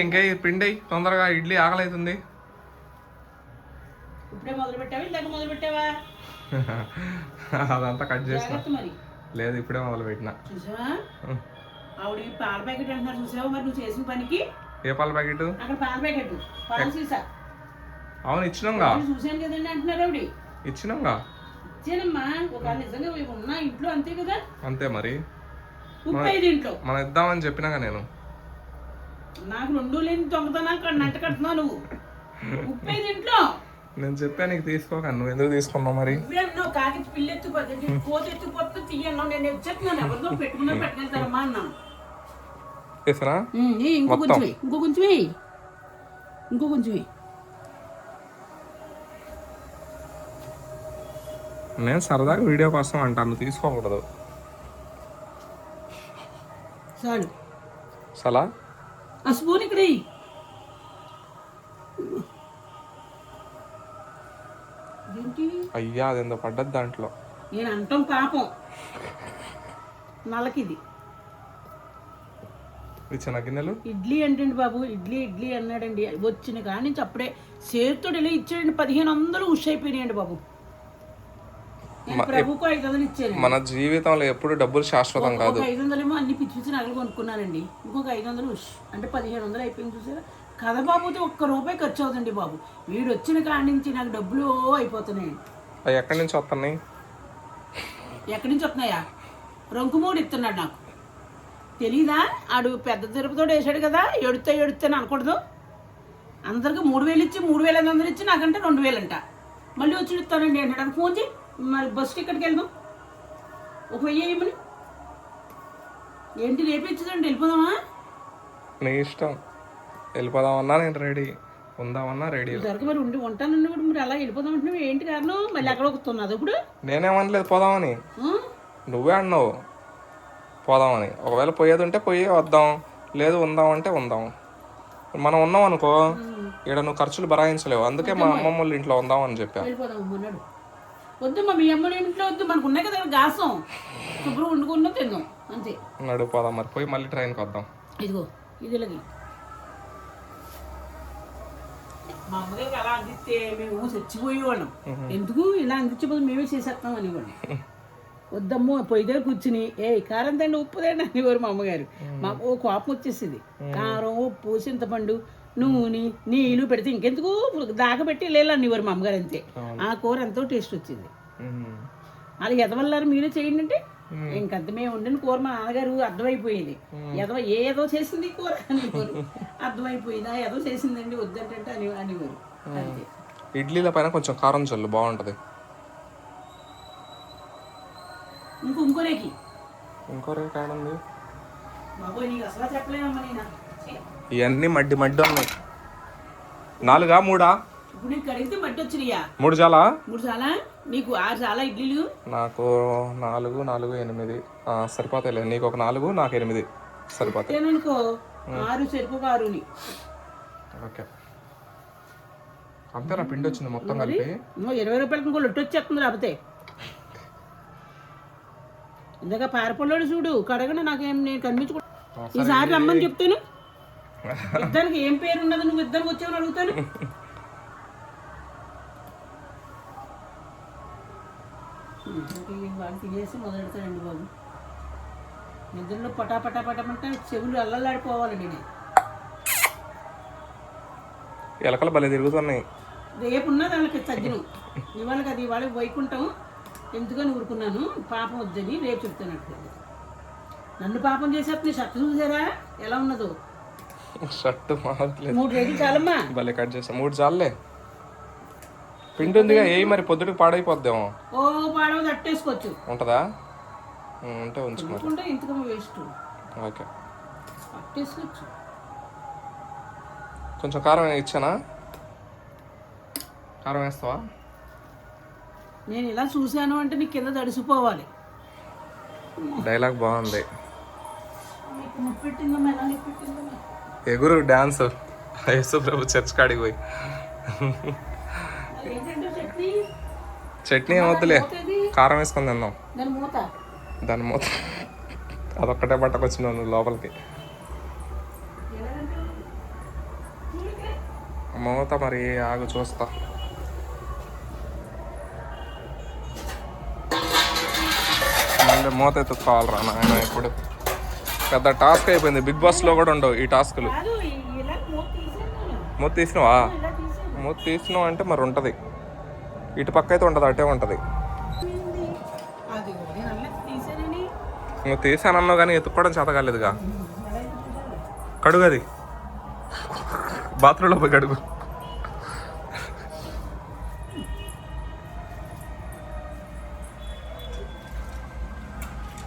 ఇంకా పిండి అయ్యి, తొందరగా ఇడ్లీ ఆకలైతుంది. అదంతా కట్ చేసిన. లేదు ఇప్పుడే మొదలు పెట్టిన చూసావా? ఆవిడ ఈ పాల ప్యాకెట్ అంటున్నారు చూసావా మరి? నువ్వు చేసిన పనికి? ఏ పాల ప్యాకెట్? అక్కడ పాల ప్యాకెట్. పాల సీసా. అవును ఇచ్చినాంగా. చూశాను కదండి అంటున్నారు ఆవిడ. ఇచ్చినాంగా? ఇచ్చానమ్మా. ఒక నిజంగా ఇవి ఉన్నా ఇంట్లో అంతే కదా? అంతే మరి. మనం ఇద్దామని చెప్పినాగా నేను. నాకు రెండు లేని దొంగతనాలు కట్ట నట్ట కడుతున్నావు నువ్వు. ఐదు ఇంట్లో. నేను చెప్పా నీకు తీసుకోక నువ్వు ఎందుకు తీసుకున్నావు మరి? నువ్వు కాకి పిల్లి ఎత్తుకుపోతే కోత ఎత్తుకుపోతే తీయన్నావు నేను వచ్చేస్తున్నాను ఎవరితో పెట్టుకున్నా పెట్టుకెళ్తారమ్మా అన్నాను. ఏ, ఇంకో. కొంచెం ఇంకో కొంచెం. ఇంకో కొంచెం. నేను సరదాగా వీడియో కోసం అంటాను తీసుకోకూడదు. చాలు. సలా? ఆ స్పూన్ ఇక్కడ అయ్యా అదేందో పడ్డది దాంట్లో. నేను అంటాం పాపం. నల్లకిది. ఇది చిన్న గిన్నెలు? ఇడ్లీ అంటండి బాబు ఇడ్లీ ఇడ్లీ అన్నాడండి. వచ్చిన కాడి నుంచి అప్పుడే చేతితో ఇలా ఇచ్చాడండి. పదిహేను వందలు ఉష్ అయిపోయినాయండి బాబు నేను ప్రభుకు ఐదు వందలు ఇచ్చాను మన జీవితంలో ఎప్పుడు డబ్బులు శాశ్వతం కాదు. ఐదు వందలేమో అన్ని పిచ్చి పిచ్చి నగలు కొనుక్కున్నానండి ఇంకొక ఐదు వందలు అంటే పదిహేను వందలు అయిపోయింది చూసారా? కథ బాబుతో ఒక్క రూపాయి ఖర్చు అవుతుంది బాబు. వీడు వచ్చిన కాడి నుంచి నాకు డబ్బులు అయిపోతున్నాయండి అవి ఎక్కడి నుంచి వస్తున్నాయి? ఎక్కడి నుంచి వస్తున్నాయా? రంకుమూడు ఇస్తున్నాడు నాకు. తెలీదా? ఆడు పెద్ద తిరుపతితో వేసాడు కదా ఎడుతా ఎడుతాను అనకూడదు. అందరికి మూడు వేలు ఇచ్చి మూడు వేల ఐదు వందలు ఇచ్చి నాకంటే రెండు వేలు అంట మళ్ళీ వచ్చి ఇస్తానండి అంటాడు ఫోన్ చేయి. మరి బస్కి ఎక్కడికి వెళ్దాం. ఒక వెయ్యి వేయమని ఏంటి రేపు ఇచ్చిందండి వెళ్ళిపోదామా? నీ ఇష్టం. వెళ్ళిపోదామన్నా నేను రెడీ ఉందామన్నా రెడీ దొరక మరి ఉండి ఉంటానండి ఇప్పుడు మరి అలా వెళ్ళిపోదాం అంటున్నావు ఏంటి కారణం? మళ్ళీ అక్కడ ఒకతున్నది ఇప్పుడు నేనేమనలేదు పోదామని? నువ్వే అన్నావు. పోదామని. ఒకవేళ పోయేది ఉంటే పోయి వద్దాం. లేదు ఉందాం అంటే ఉందాం. మనం ఉన్నాం అనుకో ఇక్కడ నువ్వు ఖర్చులు భరాయించలేవు అందుకే మా అమ్మమ్మ వాళ్ళ ఇంట్లో ఉందాం అని చెప్పా వద్దు మా మీ అమ్మ ఇంట్లో వద్దు మనకు ఉన్నాయి కదా గాసం. శుభ్రం వండుకున్నా తిందాం అంతే. నడు పోదాం మరి పోయి మళ్ళీ ట్రైన్కి వద్దాం. ఇదిగో ఇది ఇలాగే. మా అమ్మగారికి అలా అందిస్తే మేము చచ్చిపోయేవాళ్ళం. ఎందుకు ఇలా అందించబోదు? మేమే చేసేస్తాం అనేవాళ్ళం. వద్దమ్మో పొయ్యి దగ్గర కూర్చుని ఏ కారం తండి ఉప్పు తండి అనేవారు మా అమ్మగారు. మా ఓ కోపం వచ్చేసింది. కారం ఉప్పు చింతపండు నూనె నీళ్ళు పెడితే ఇంకెందుకు దాగబెట్టి లేలు అనేవారు మా అమ్మగారు అంతే. ఆ కూర ఎంతో టేస్ట్ వచ్చింది. వాళ్ళు ఎదవల్లారు మీరే చేయండి అంటే ఇంకంత మేము వండిన కూర మా నాన్నగారు అర్థమైపోయేది. ఎదవ ఏదో చేసింది కూర అనేవారు అర్థమైపోయిందా? ఏదో చేసిందండి వద్దంటే అని అనేవారు ఇడ్లీల పైన కొంచెం కారం చల్లు బాగుంటది. ఇంకో ఇంకోనేకి ఇంకో ఉంది బాబోయ్ నీకు అసలు చెప్పలేనమ్మా నేను? ఇవన్నీ మడ్డి మడ్డి ఉన్నాయి. నాలుగా మూడా? మూడు చాలా? మూడు చాలా? నీకు ఆరు చాలా ఇడ్లీలు? నాకు నాలుగు నాలుగు ఎనిమిది. సరిపోతాయిలే. నీకు ఒక నాలుగు నాకు ఎనిమిది. సరిపోతాయి. అనుకో ఆరు సరిపోక ఓకే. అంతేనా? పిండి వచ్చింది మొత్తం కలిపి. ఇరవై రూపాయలకి ఇంకో లొట్టు వచ్చేస్తుంది లేకపోతే ఇందాక పారపల్లోడు చూడు కడగండి నాకేం నేను కనిపించుకో ఈసారి రమ్మని చెప్తాను. ఇద్దరికి ఏం పేరు ఉన్నది? నువ్వు ఇద్దరికి వచ్చావని అడుగుతాను. వాళ్ళు తినేసి మొదలెడతానండి బాబు. నిద్రలో పటా పటా పటమంటే చెవులు అల్లలాడిపోవాలండి నేను. ఎలకలు భలే తిరుగుతున్నాయి. రేపు ఉన్నది వాళ్ళకి తగ్గిన ఇవాళ కదా ఇవాళ వైకుంఠం. ఎందుకని ఊరుకున్నాను? పాపం వద్దని రేపు చెప్తాను నన్ను పాపం చేసేస్తుంది షర్ట్ చూసారా? ఎలా ఉన్నదో? షర్ట్ మారట్లేదు మూడు రేట్లు చాలమ్మా. భలే కట్ చేస్తాం మూడు చాలులే. పిండి ఉందిగా ఏ మరి పొద్దుటికి పాడైపోద్దేమో. ఓ పాడవ తట్టేసుకోవచ్చు ఉంటుందా? ఉంటే ఇంతకమ్మ వేస్ట్. ఓకే. పట్టేసుకోవచ్చు కొంచెం కారం ఇచ్చానా? కారం వేస్తావా? నేను ఇలా చూశాను అంటే నీకు కింద తడిసిపోవాలి. డైలాగ్ బాగుంది. పెట్టిందమ్మా ఎలా పెట్టిందమ్మా? ఎగురు డాన్స్. యేసు ప్రభు చర్చ్ కాడికి పోయి. చట్నీ? పోతుంది కారం వేసుకొని తిందాం. దాని మూత? అదొక్కటే పట్టకొచ్చినావు నువ్వు లోపలికి. మూత మరి ఆగు చూస్తా. మళ్ళీ మూత ఎత్తుకోవాలరా నాయన ఇప్పుడు. పెద్ద టాస్క్ అయిపోయింది. బిగ్ బాస్లో కూడా ఉండవు ఈ టాస్కులు. కాదు ఈ- ఇలా మూత తీసేయాలి మూత తీసినవా? ఇలా తీసేయాలి మూత తీసినావు అంటే మరి ఉంటుంది. ఇటు పక్క అయితే ఉంటుంది అటే ఉంటుంది. నువ్వు తీసానన్నావు కానీ ఎత్తుక్కోవడం చేత కాలేదుగా. ఎలా ఎత్తుకుంటాను? కడుగు అది బాత్రూంలో పోయి కడుగు.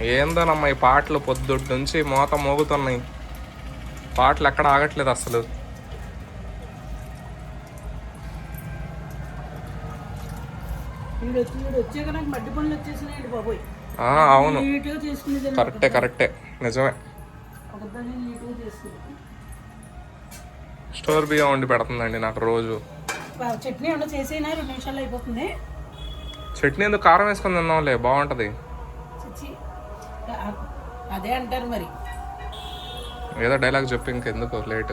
ఏందోనమ్మా ఈ పాటలు పొద్దుటి నుంచి మోత మోగుతున్నాయి. పాటలు ఎక్కడ ఆగట్లేదు అసలు. అవును. కరెక్టే కరెక్టే. నిజమే. స్టోర్ బియ్యం వండి పెడుతుందండి నాకు రోజు. చట్నీ చట్నీ ఎందుకు కారం వేసుకొని తిందాంలే? బాగుంటది. అదే అంటారు మరి. ఏదో డైలాగ్ చెప్పి ఇంకెందుకు లేట్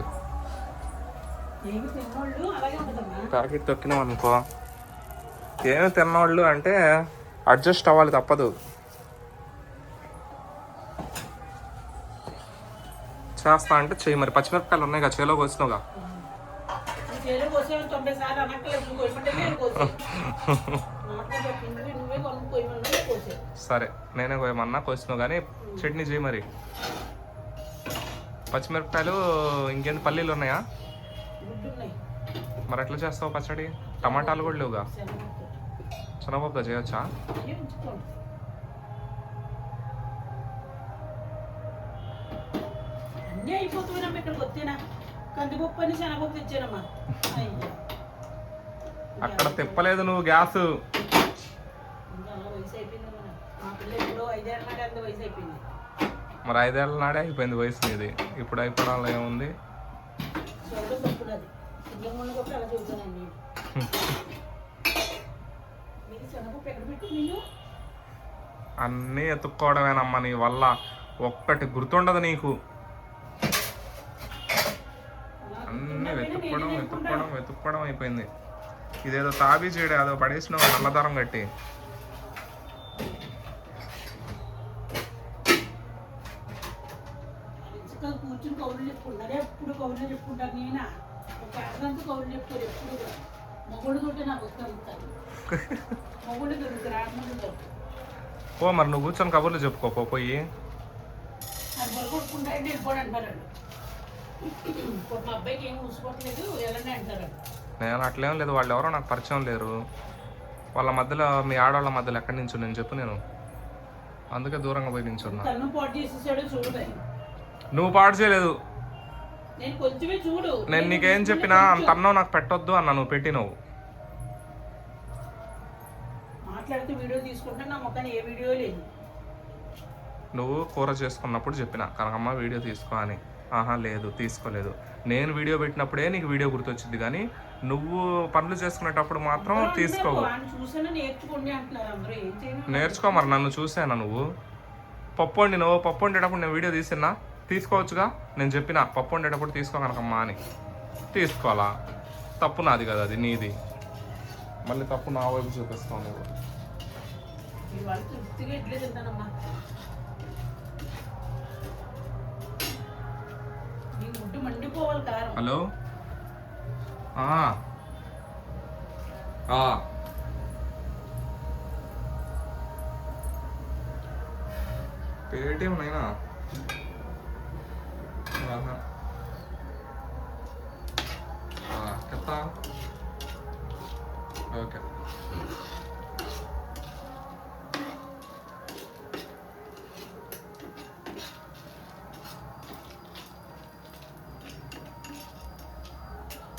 ప్యాకెట్ తొక్కినాం అనుకో. ఏమి తిన్నవాళ్ళు అంటే అడ్జస్ట్ అవ్వాలి తప్పదు. చేస్తా అంటే చెయ్యి మరి. పచ్చిమిరపకాయలు ఉన్నాయి కదా చేలో కోసినావుగా. ఈ సరే నేనే కోయమన్నా కోసినావు కానీ చట్నీ చేయి మరి. పచ్చిమిరపకాయలు ఇంకేంది పల్లీలు ఉన్నాయా? మరి ఎట్లా చేస్తావు పచ్చడి? టమాటాలు కూడా లేవుగా. శనగపప్పుతో చేయొచ్చా? ఇవి ఉంచుకోండి అన్నీ అయిపోతున్నామ్మా ఇక్కడికి వస్తేనా? కందిపప్పు అని శనగపప్పు తెచ్చానమ్మా. అయ్యో. అక్కడ తిప్పలేదు నువ్వు గ్యాస్. మరి ఐదేళ్ళ నాడే అయిపోయింది వయసు నీది. ఇప్పుడు అయిపోవడంలో ఏముంది? అన్నీ ఎత్తుక్కోవడమేనమ్మా నీ వల్ల. ఒక్కటి గుర్తుండదు నీకు. అన్నీ వెతుక్కోవడం వెతుక్కోవడం వెతుక్కోవడం అయిపోయింది. ఇదేదో తాబీ చేయడం అదో పడేసిన నల్లదారం కట్టి ఇసుక కూర్చుని కౌరులు చెప్పుకుంటారు ఎప్పుడు కౌరులు చెప్పుకుంటారు నేనా? ఒక అర్థంతో కౌరులు చెప్పుకోరు ఎప్పుడు కూడా. మొగుడు తోటే నాకు వస్తుంటారు మొగుడు దొరుకుతారు ఆడమని దొరుకుతారు. ఓ మరి నువ్వు కూర్చొని కబుర్లు చెప్పుకోపో పోయి. బొరగొట్టుకుంటారంటే వెళ్ళిపోడు అంటారు మా అబ్బాయికి ఏం ఊసుకోవట్లేదు వెళ్ళండి అంటారు. నేను అట్లేం లేదు వాళ్ళు ఎవరో నాకు పరిచయం లేరు. వాళ్ళ మధ్యలో మీ ఆడవాళ్ళ మధ్యలో ఎక్కడి నుంచి నేను చెప్పు నేను. అందుకే దూరంగా పోయి నించున్నా. పాటు. నువ్వు పాడు చేయలేదు. నేను నీకేం చెప్పినా అంత అన్నం నాకు పెట్టొద్దు అన్న నువ్వు పెట్టినవు మాట్లాడితే వీడియో తీసుకుంటే నా మొక్కని ఏ వీడియో లేదు. నువ్వు కూర చేసుకున్నప్పుడు చెప్పిన కనకమ్మ వీడియో తీసుకో అని. ఆహా లేదు తీసుకోలేదు. నేను వీడియో పెట్టినప్పుడే నీకు వీడియో గుర్తొచ్చింది కానీ నువ్వు పనులు చేసుకునేటప్పుడు మాత్రం తీసుకోవు నేర్చుకో మరి నన్ను చూసాను నువ్వు? పప్పు వండి నువ్వు పప్పు వండేటప్పుడు నేను వీడియో తీసినా? తీసుకోవచ్చుగా? నేను చెప్పిన పప్పు వండేటప్పుడు తీసుకో కనకమ్మా అని. తీసుకోవాలా? తప్పు నాది కదా అది నీది. మళ్ళీ తప్పు నా వైపు చూపిస్తావు నువ్వు. ఈ వాళ్ళు తృప్తిగా ఇడ్లీ తింటానమ్మా నీ గుడ్డు మండిపోవాలి కారం. హలో. పేటిఎం నైనా?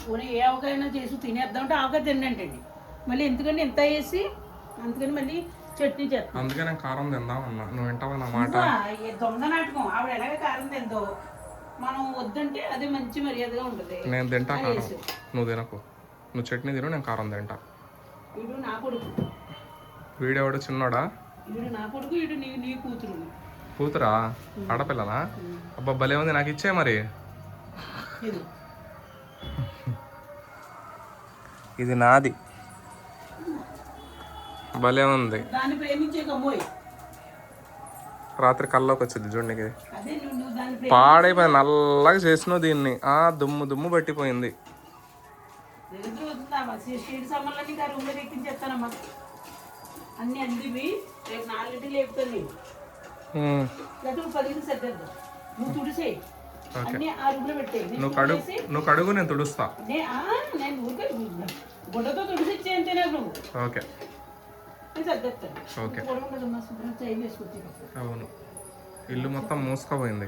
పోనీ ఏ ఆవకాయనా చేసి తినేద్దామంటే ఆవకాయ తినంటండి మళ్ళీ ఎందుకంటే ఇంత వేసి అందుకని మళ్ళీ చట్నీ చేస్తాం. అందుకే నేను కారం తిందాం అన్నా. నువ్వు వింటావా నా మాట? దొంగ నాటకం. ఆవిడ ఎలాగ కారం తిందో? మనం వద్దంటే అది మంచి మర్యాదగా ఉంటుంది. నేను తింటా కారం. నువ్వు తినకు. నువ్వు చట్నీ తిను నేను కారం తింటా. వీడు నా కొడుకు. వీడెవడు? చిన్నోడా? వీడు నా కొడుకు వీడు నీ నీ కూతురు. కూతురా? ఆడపిల్లనా? అబ్బా భలే ఉంది నాకు ఇచ్చే మరి. ఇది ఇది నాది. భలే ఉంది. దాన్ని ప్రేమించే కమ్మోయ్ రాత్రి కల్లోకి వచ్చింది చూడండి పాడైపోయింది నల్లగా చేసినావు దీన్ని. ఆ దుమ్ము దుమ్ము పట్టిపోయింది. అన్నీ రేపు నాలుగింటికి నువ్వు పదిహేను సర్దేద్దాం తుడిసేయి. కడుగు తుడిచేసి నువ్వు కడుగు నేను తుడుస్తా. నే- ఆ, నేను ఊరికే గుడ్డతో తుడిసిచ్చే అంతే నాకు. ఓకే. ఓకే అవును. ఇల్లు మొత్తం మూసుకుపోయింది.